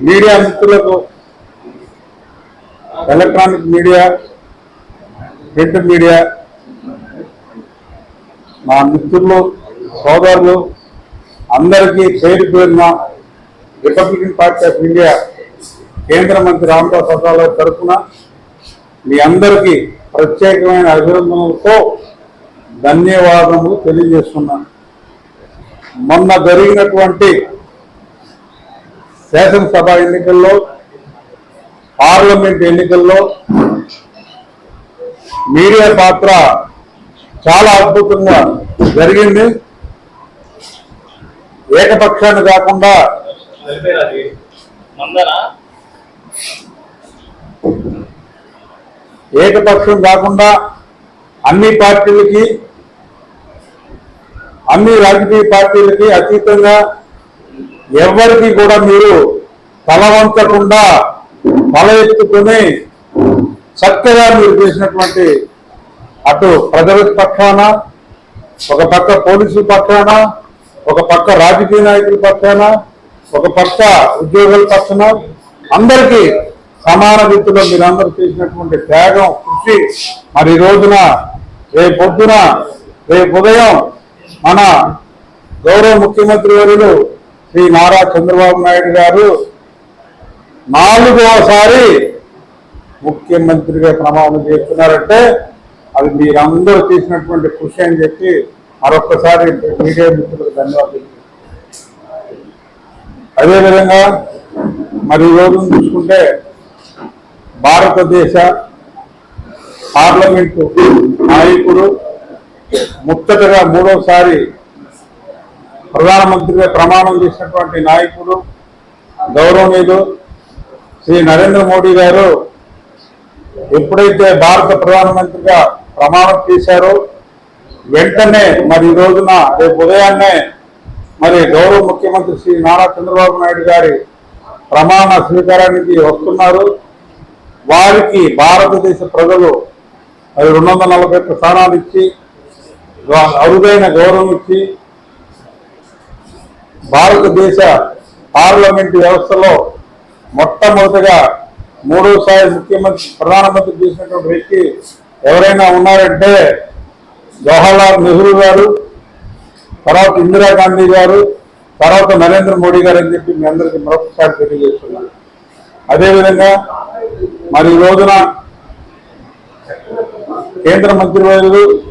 Media మిత్రులకు electronic media print media మా మిత్రులు సోదరులు అందరికీ పేరు పేరున రిపబ్లికన్ పార్టీ ఆఫ్ ఇండియా కేంద్ర మంత్రి రామదాస్ అథాలయ తరఫున మీ అందరికీ ప్రత్యేకమైన అభినందనలతో ధన్యవాదములు తెలియజేస్తున్నాను. మొన్న జరిగినటువంటి శాసనసభ ఎన్నికల్లో పార్లమెంట్ ఎన్నికల్లో మీడియా పాత్ర చాలా అద్భుతంగా జరిగింది. ఏకపక్షాన్ని కాకుండా ఏకపక్షం కాకుండా అన్ని పార్టీలకి అన్ని రాజకీయ పార్టీలకి అతీతంగా ఎవరికి కూడా మీరు తలవంతకుండా తల ఎత్తుకుని చక్కగా మీరు చేసినటువంటి అటు ప్రజల పక్షాన ఒక పక్క పోలీసుల పక్షాన ఒక పక్క రాజకీయ నాయకుల పక్షాన ఒక పక్క ఉద్యోగుల పక్షాన అందరికీ సమాన రీతిలో మీరందరూ చేసినటువంటి త్యాగం కృషి మరి ఈ రోజున రేపు పొద్దున రేపు ఉదయం మన గౌరవ ముఖ్యమంత్రి వర్యులు శ్రీ నారా చంద్రబాబు నాయుడు గారు నాలుగవసారి ముఖ్యమంత్రిగా ప్రమాణం చేస్తున్నారంటే అది మీరందరూ చేసినటువంటి కృషి అని చెప్పి మరొకసారి మీడియా మిత్రులకు ధన్యవాదాలు అదేవిధంగా మరి ఈ చూసుకుంటే భారతదేశ పార్లమెంటు నాయకుడు ముత్తటగా మూడోసారి ప్రధానమంత్రిగా ప్రమాణం చేసినటువంటి నాయకుడు గౌరవనీయులు శ్రీ నరేంద్ర మోడీ గారు ఎప్పుడైతే భారత ప్రధానమంత్రిగా ప్రమాణం చేశారో వెంటనే మరి ఈ రోజున రేపు ఉదయాన్నే మరి గౌరవ ముఖ్యమంత్రి శ్రీ నారా చంద్రబాబు నాయుడు గారి ప్రమాణ స్వీకారానికి వస్తున్నారు. వారికి భారతదేశ ప్రజలు మరి రెండు వందల నలభై ఒక్క స్థానాలు ఇచ్చి అరుదైన గౌరవం ఇచ్చి భారతదేశ పార్లమెంటు వ్యవస్థలో మొట్టమొదటిగా మూడోసారి ముఖ్యమంత్రి ప్రధానమంత్రి చేసినటువంటి వ్యక్తి ఎవరైనా ఉన్నారంటే జవహర్లాల్ నెహ్రూ గారు తర్వాత ఇందిరాగాంధీ గారు తర్వాత నరేంద్ర మోడీ గారు అని చెప్పి మీ అందరికీ మరొకసారి తెలియజేస్తున్నాను. అదేవిధంగా మరి ఈ రోజున కేంద్ర మంత్రివర్యులు